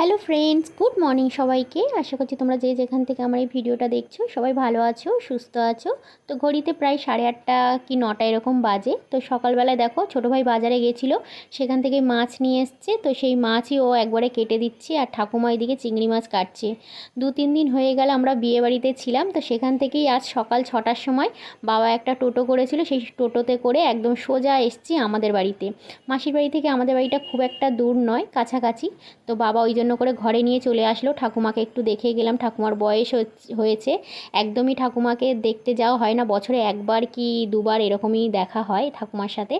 Hello friends good morning সবাইকে। আশা করছি তোমরা যে যেখান থেকে আমার এই ভিডিওটা দেখছ, সবাই ভালো আছো, সুস্থ আছো। তো ঘড়িতে প্রায় সাড়ে আটটা কি নটা এরকম বাজে। তো সকালবেলায় দেখো, ছোটো ভাই বাজারে গেছিল, সেখান থেকে মাছ নিয়ে এসছে। তো সেই মাছই ও একবারে কেটে দিচ্ছে আর ঠাকুমা এদিকে চিংড়ি মাছ কাটছে। দু তিন দিন হয়ে গেল আমরা বিয়ে বাড়িতে ছিলাম। তো সেখান থেকেই আজ সকাল ছটার সময় বাবা একটা টোটো করেছিল। সেই টোটোতে করে একদম সোজা এসছি আমাদের বাড়িতে। মাসির বাড়ি থেকে আমাদের বাড়িটা খুব একটা দূর নয়, কাছাকাছি। তো বাবা ওই জন্য করে ঘরে নিয়ে চলে আসলো। ঠাকুমাকে একটু দেখে গেলাম, ঠাকুমার বয়স হয়েছে। একদমই ঠাকুমাকে দেখতে যাওয়া হয় না, বছরে একবার কি দুবার এরকমই দেখা হয় ঠাকুমার সাথে।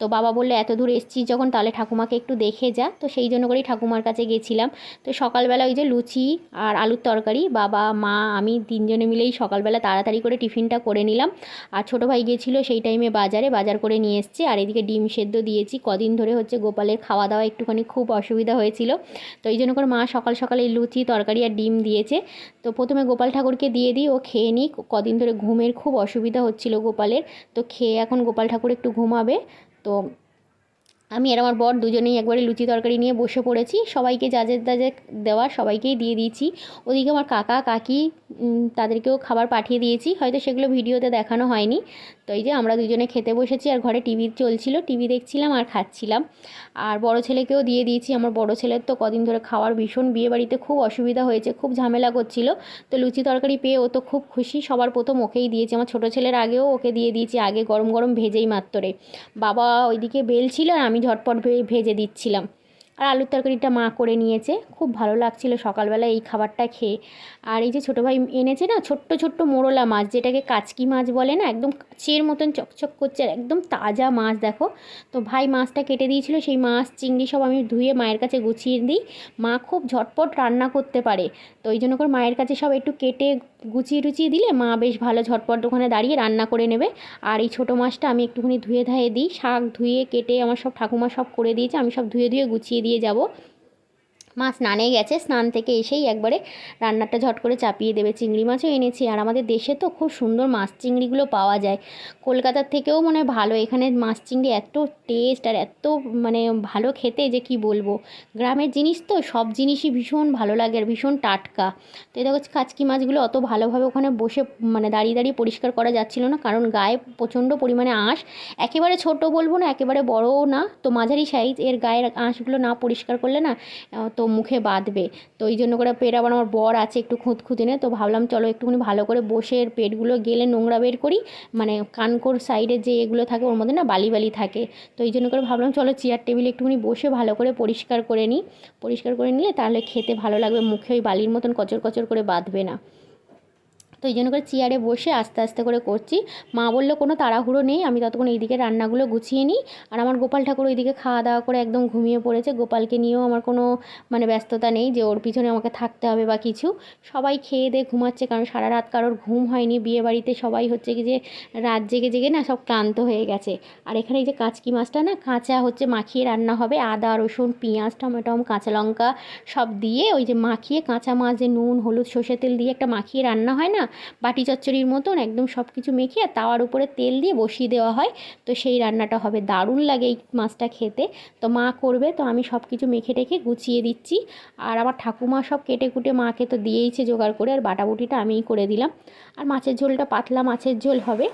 তো বাবা বলল, এত দূর এসছিস যখন, তাহলে ঠাকুমাকে একটু দেখে যা। তো সেই জন্য করেই ঠাকুমার কাছে গেছিলাম। তো সকালবেলা ওই যে লুচি আর আলুর তরকারি, বাবা, মা, আমি তিনজনে মিলেই সকালবেলা তাড়াতাড়ি করে টিফিনটা করে নিলাম। আর ছোটো ভাই গিয়েছিল সেই টাইমে বাজারে, বাজার করে নিয়ে এসছে। আর এদিকে ডিম সেদ্ধ দিয়েছি। কদিন ধরে হচ্ছে গোপালের খাওয়া দাওয়া একটুখানি খুব অসুবিধা হয়েছিল। তো এই জন্য করে মা সকাল সকালে লুচি, তরকারি আর ডিম দিয়েছে। তো প্রথমে গোপাল ঠাকুরকে দিয়ে দিই, ও খেয়ে নিই কদিন ধরে ঘুমের খুব অসুবিধা হচ্ছিল গোপালের। তো খেয়ে এখন গোপাল ঠাকুর একটু ঘুমাবে। তো আমি আর আমার বর দুজনেই একবারে লুচি তরকারি নিয়ে বসে পড়েছি। সবাইকে যাদের যাদের দেওয়ার সবাইকেই দিয়ে দিয়েছি। ওদিকে আমার কাকা, কাকি তাদেরকেও খাবার পাঠিয়ে দিয়েছি। হয়তো সেগুলো ভিডিওতে দেখানো হয়নি। তো এই যে আমরা দুজনে খেতে বসেছি আর ঘরে টিভি চলছিল, টিভি দেখছিলাম আর খাচ্ছিলাম। আর বড় ছেলেকেও দিয়ে দিয়েছি। আমার বড় ছেলের তো কদিন ধরে খাওয়ার ভীষণ বিয়েবাড়িতে খুব অসুবিধা হয়েছে, খুব ঝামেলা করছিল। তো লুচি তরকারি পেয়ে ও তো খুব খুশি। সবার প্রথম ওকেই দিয়েছি। আমার ছোটো ছেলের আগেও ওকে দিয়ে দিয়েছি, আগে গরম গরম ভেজেই মাত্রে বাবা ওইদিকে বেলছিল আর আমি ঝটপট ভে- ভেজে দিচ্ছিলাম। আর আলুর তরকারিটা মা করে নিয়েছে। খুব ভালো লাগছিল সকালবেলা এই খাবারটা খেয়ে। আর এই যে ছোটো ভাই এনেছে না, ছোট্ট ছোট্ট মোরলা মাছ, যেটাকে কাচকি মাছ বলে না, একদম কাচের মতন চকচক করছে আর একদম তাজা মাছ, দেখো। তো ভাই মাছটা কেটে দিয়েছিল, সেই মাছ, চিংড়ি সব আমি ধুয়ে মায়ের কাছে গুছিয়ে দিই। মা খুব ঝটপট রান্না করতে পারে। তো ওই জন্য করে মায়ের কাছে সব একটু কেটে গুছিয়ে টুচিয়ে দিলে মা বেশ ভালো ঝটপট ওখানে দাঁড়িয়ে রান্না করে নেবে। আর এই ছোটো মাছটা আমি একটুখানি ধুয়ে ধায়ে দিই, শাক ধুয়ে, কেটে আমার সব ঠাকুমা সব করে দিয়েছে, আমি সব ধুয়ে ধুয়ে গুছিয়ে দিয়ে যাব। মা স্নানে গেছে, স্নান থেকে এসেই একবারে রান্নাটা ঝট করে চাপিয়ে দেবে। চিংড়ি মাছও এনেছি, আর আমাদের দেশে তো খুব সুন্দর মাছ চিংড়িগুলো পাওয়া যায়। কলকাতার থেকেও মনে হয় ভালো, এখানে মাছ চিংড়ি এত টেস্ট আর এত মানে ভালো খেতে যে কি বলব। গ্রামের জিনিস তো, সব জিনিসই ভীষণ ভালো লাগে আর ভীষণ টাটকা। তো দেখো কাচকি মাছগুলো অত ভালোভাবে ওখানে বসে মানে দাঁড়িয়ে দাঁড়িয়ে পরিষ্কার করা যাচ্ছিল না, কারণ গায়ে প্রচণ্ড পরিমাণে আঁশ। একেবারে ছোট বলব না, একেবারে বড়ও না, তো মাঝারি সাইজ এর গায়ের আঁশগুলো না পরিষ্কার করলে না তো মুখে বাঁধবে। তো এই জন্য করে পেট আবার আমার বর আছে একটু খুঁতখুঁতিনে। তো ভাবলাম চলো একটুখানি ভালো করে বসে পেটগুলো গেলে নোংরা বের করি। মানে কানকোর সাইডে যে এগুলো থাকে ওর মধ্যে না বালি বালি থাকে। তো এই জন্য করে ভাবলাম চলো চেয়ার টেবিলে একটুখানি বসে ভালো করে পরিষ্কার করে নিই। পরিষ্কার করে নিলে তাহলে খেতে ভালো লাগবে। মুখে ওই বালির মতন কচর কচর করে বাঁধবে না। তো এই জন্য করে চেয়ারে বসে আস্তে আস্তে করে করছি। মা বলল, কোনো তাড়াহুড়ো নেই, আমি ততক্ষণ এইদিকে রান্নাগুলো গুছিয়ে নিই। আর আমার গোপাল ঠাকুর ওইদিকে খাওয়া দাওয়া করে একদম ঘুমিয়ে পড়েছে। গোপালকে নিয়েও আমার কোনো মানে ব্যস্ততা নেই যে ওর পিছনে আমাকে থাকতে হবে বা কিছু। সবাই খেয়ে দিয়ে ঘুমাচ্ছে, কারণ সারা রাত কারোর ঘুম হয়নি। বিয়ে বাড়িতে সবাই হচ্ছে কি যে রাত জেগে জেগে না সব ক্লান্ত হয়ে গেছে। আর এখানে এই যে কাঁচকি মাছটা না, কাঁচা হচ্ছে মাখিয়ে রান্না হবে। আদা, রসুন, পেঁয়াজ, টমেটম, কাঁচা লঙ্কা সব দিয়ে ওই যে মাখিয়ে কাঁচা মাছ, যে নুন, হলুদ সর্ষে তেল দিয়ে একটা মাখিয়ে রান্না হয় না বাটি চচ্চড়ির মতন একদম সব কিছু মেখে আর তাওয়ার উপরে তেল দিয়ে বসিয়ে দেওয়া হয়। তো সেই রান্নাটা হবে। দারুণ লাগে এই মাছটা খেতে। তো মা করবে। তো আমি সব কিছু মেখে টেখে গুছিয়ে দিচ্ছি। আর আমার ঠাকুমা সব কেটে কুটে মাকে তো দিয়েইছে জোগাড় করে আর বাটাবুটিটা আমিই করে দিলাম। আর মাছের ঝোলটা পাতলা মাছের ঝোল হবে।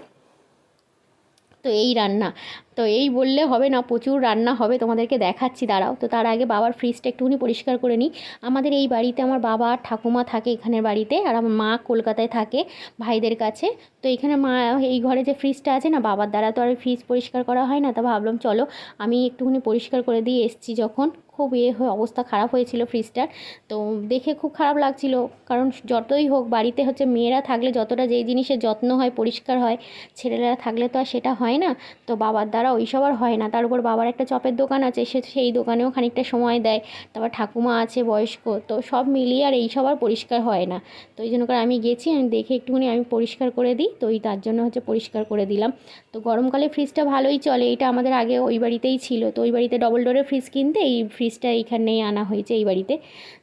তো এই রান্না। তো এই বললে হবে না, প্রচুর রান্না হবে তোমাদেরকে দেখাচ্ছি, দাঁড়াও। তো তার আগে বাবার ফ্রিজটা একটুখানি পরিষ্কার করে নিই। আমাদের এই বাড়িতে আমার বাবা ঠাকুমা থাকে এখানের বাড়িতে, আর আমার মা কলকাতায় থাকে ভাইদের কাছে। তো এখানে মা, এই ঘরে যে ফ্রিজটা আছে না, বাবার দ্বারা তো আর ফ্রিজ পরিষ্কার করা হয় না, তা ভাবলাম চলো আমি একটুখানি পরিষ্কার করে দিয়ে এসছি যখন। খুব ইয়ে হয়ে অবস্থা খারাপ হয়েছিল ফ্রিজটার তো দেখে খুব খারাপ লাগছিল। কারণ যতই হোক বাড়িতে হচ্ছে মেয়েরা থাকলে যতটা যেই জিনিসের যত্ন হয়, পরিষ্কার হয়, ছেলেরা থাকলে তো আর সেটা হয় না। তো বাবার দ্বারা ওইসব আর হয় না। তার উপর বাবার একটা চপের দোকান আছে, সে সেই দোকানেও খানিকটা সময় দেয়। তারপর ঠাকুমা আছে, বয়স্ক। তো সব মিলিয়ে আর এইসব আর পরিষ্কার হয় না। তো এই জন্য করে আমি গেছি, আমি দেখে একটুখানি আমি পরিষ্কার করে দিই। তো ওই তার জন্য হচ্ছে পরিষ্কার করে দিলাম। তো গরমকালে ফ্রিজটা ভালোই চলে। এটা আমাদের আগে ওই বাড়িতেই ছিল। তো ওই বাড়িতে ডবল ডোরের ফ্রিজ কিনতে এই ফ্রিজটা এইখানেই আনা হয়েছে এই বাড়িতে।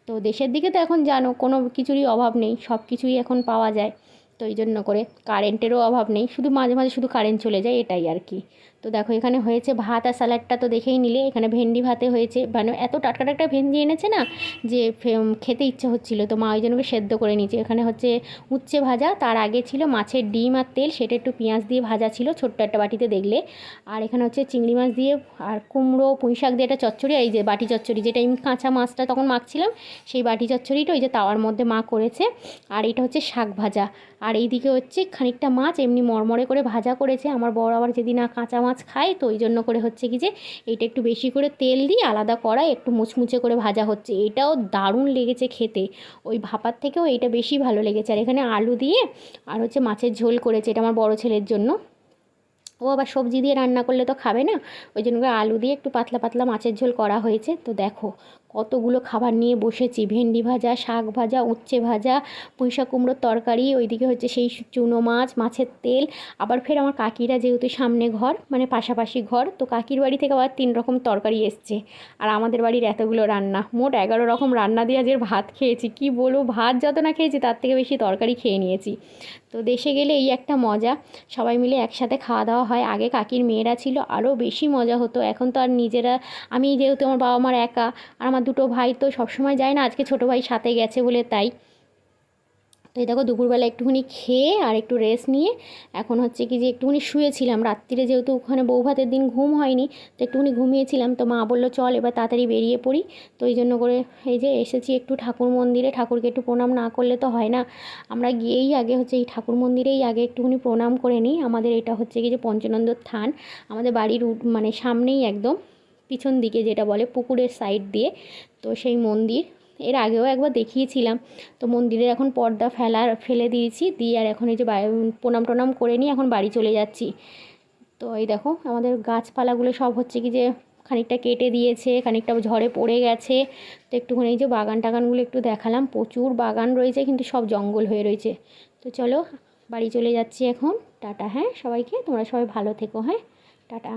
তো দেশের দিকে তো এখন জানো, কোনো কিছুরই অভাব নেই, সব কিছুই এখন পাওয়া যায়। তো এই জন্য করে কারেন্টেরও অভাব নেই, শুধু মাঝে মাঝে শুধু কারেন্ট চলে যায়, এটাই আর কি। তো দেখো, এখানে হয়েছে ভাত আর স্যালাডটা তো দেখেই নিলে। এখানে ভেন্ডি ভাতে হয়েছে। মানে এত টাটকা টাটকা ভেন্ডি এনেছে না যে খেতে ইচ্ছে হচ্ছিল। তো মা ওই জন্য সেদ্ধ করে নিয়েছে। এখানে হচ্ছে উচ্ছে ভাজা, তার আগে ছিল মাছের ডিম আর তেল। সেটা একটু পেঁয়াজ দিয়ে ভাজা ছিল ছোট্ট একটা বাটিতে দেখলে। আর এখানে হচ্ছে চিংড়ি মাছ দিয়ে আর কুমড়ো, পুঁই শাক দিয়ে একটা চচ্চড়ি। এই যে বাটি চচ্চড়ি, যেটা আমি কাঁচা মাছটা তখন মাখছিলাম, সেই বাটি চচ্চড়িটা ওই যে তাওয়ার মধ্যে মা করেছে। আর এটা হচ্ছে শাক ভাজা। আর এইদিকে হচ্ছে খানিকটা মাছ, এমনি মরমরে করে ভাজা করেছে। আমার বড় আবার যদি না কাঁচা মাছ খায় তো ওই জন্য করে হচ্ছে কি যে এইটা একটু বেশি করে তেল দিই আলাদা কড়াই একটু মুচমুচে করে ভাজা হচ্ছে। এটাও দারুণ লেগেছে খেতে। ওই ভাপার থেকেও এইটা বেশি ভালো লেগেছে। আর এখানে আলু দিয়ে আর হচ্ছে মাছের ঝোল করেছে এটা আমার বড় ছেলের জন্য। ও আবার সবজি দিয়ে রান্না করলে তো খাবে না। ওই জন্য করে আলু দিয়ে একটু পাতলা পাতলা মাছের ঝোল করা হয়েছে। তো দেখো কতগুলো খাবার নিয়ে বসেছি? ভেন্ডি ভাজা, শাক ভাজা, উচ্ছে ভাজা পুঁইশা কুমড়োর তরকারি, ওইদিকে হচ্ছে সেই চুনো মাছ, মাছের তেল। আবার ফের আমার কাকিরা যেহেতু সামনে ঘর মানে পাশাপাশি ঘর, তো কাকির বাড়ি থেকে আবার তিন রকম তরকারি এসছে। আর আমাদের বাড়ির এতগুলো রান্না। মোট এগারো রকম রান্না দিয়ে আজের ভাত খেয়েছি। কি বলব, ভাত যত না খেয়েছি তার থেকে বেশি তরকারি খেয়ে নিয়েছি। তো দেশে গেলে এই একটা মজা। সবাই মিলে একসাথে খাওয়া দাওয়া হয়। আগে কাকির মেয়েরা ছিল আরও বেশি মজা হতো। এখন তো আর নিজেরা, আমি যেহেতু আমার বাবা মার একা, আর আমার দুটো ভাই তো সবসময় যায় না, আজকে ছোটো ভাই সাথে গেছে বলে তাই। তো এই দেখো দুপুরবেলা একটুখানি খেয়ে আর একটু রেস্ট নিয়ে এখন হচ্ছে কি যে একটুখানি শুয়েছিলাম। রাত্রিরে যেহেতু ওখানে বউ ভাতের দিন ঘুম হয়নি, তো একটুখানি ঘুমিয়েছিলাম, তো মা বলল, চল এবার তাড়াতাড়ি বেরিয়ে পড়ি। তো এই জন্য করে এই যে এসেছি একটু ঠাকুর মন্দিরে। ঠাকুরকে একটু প্রণাম না করলে তো হয় না। আমরা গিয়েই আগে হচ্ছে এই ঠাকুর মন্দিরেই আগে একটুখানি প্রণাম করে নিই। আমাদের এটা হচ্ছে কি যে পঞ্চনন্দর থান। আমাদের বাড়ির মানে সামনেই একদম। পিছন দিকে যেটা বলে পুকুরের সাইড দিয়ে, তো সেই মন্দির। এর আগেও একবার দেখিয়েছিলাম। তো মন্দিরের এখন পর্দা ফেলার ফেলে দিয়েছি। দিয়ে আর এখন এই যে প্রণাম টনাম করে নিয়ে এখন বাড়ি চলে যাচ্ছি। তো এই দেখো, আমাদের গাছপালাগুলো সব হচ্ছে কি যে খানিকটা কেটে দিয়েছে, খানিকটা ঝড়ে পড়ে গেছে। তো একটুখানি এই যে বাগান টাগানগুলো একটু দেখালাম। প্রচুর বাগান রয়েছে, কিন্তু সব জঙ্গল হয়ে রয়েছে। তো চলো, বাড়ি চলে যাচ্ছি এখন। টাটা হ্যাঁ সবাইকে। তোমরা সবাই ভালো থেকো হ্যাঁ। টাটা।